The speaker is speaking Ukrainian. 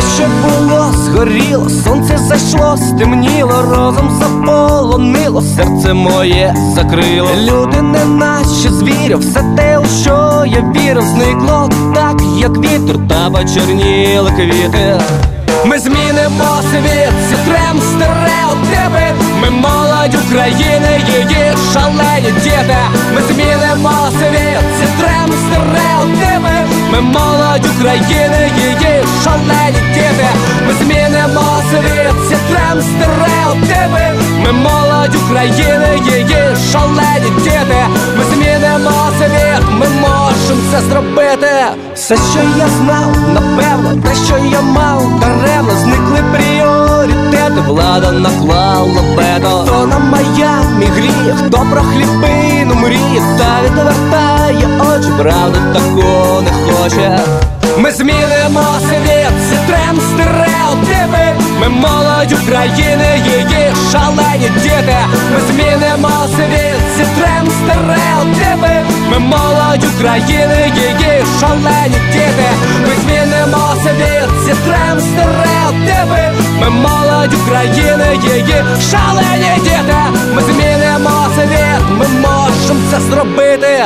що було, згоріло, сонце зайшло, стемніло, розум заполонило, серце моє закрило. Люди не наче звірі, все те, у що я вірив, зникло так, як вітер, та почерніли квіти. Ми змінимо світ, зітрем стереотипи Ми молодь України, її шалені діти. Ми змінимо світ, зітрем стереотипи. Ми молодь України, її шалені діти. Ми змінимо світ, ми можемо це зробити. Все, що я знав, напевно, те, що я мав, даремно зникли пріоритети, влада наклала бето То на Майамі гріх, хто про хлібину мріє, та відвертає очі, правда такого хоче. Ми змінимо світ, зітрем стереотипи. Ми молодь України, її шалені діти. Ми змінимо світ, зітрем стереотипи. Ми молодь України, її шалені діти. Ми змінимо світ, зітрем стереотипи. Ми молодь України, її шалені діти. Ми змінимо світ, ми можемо це зробити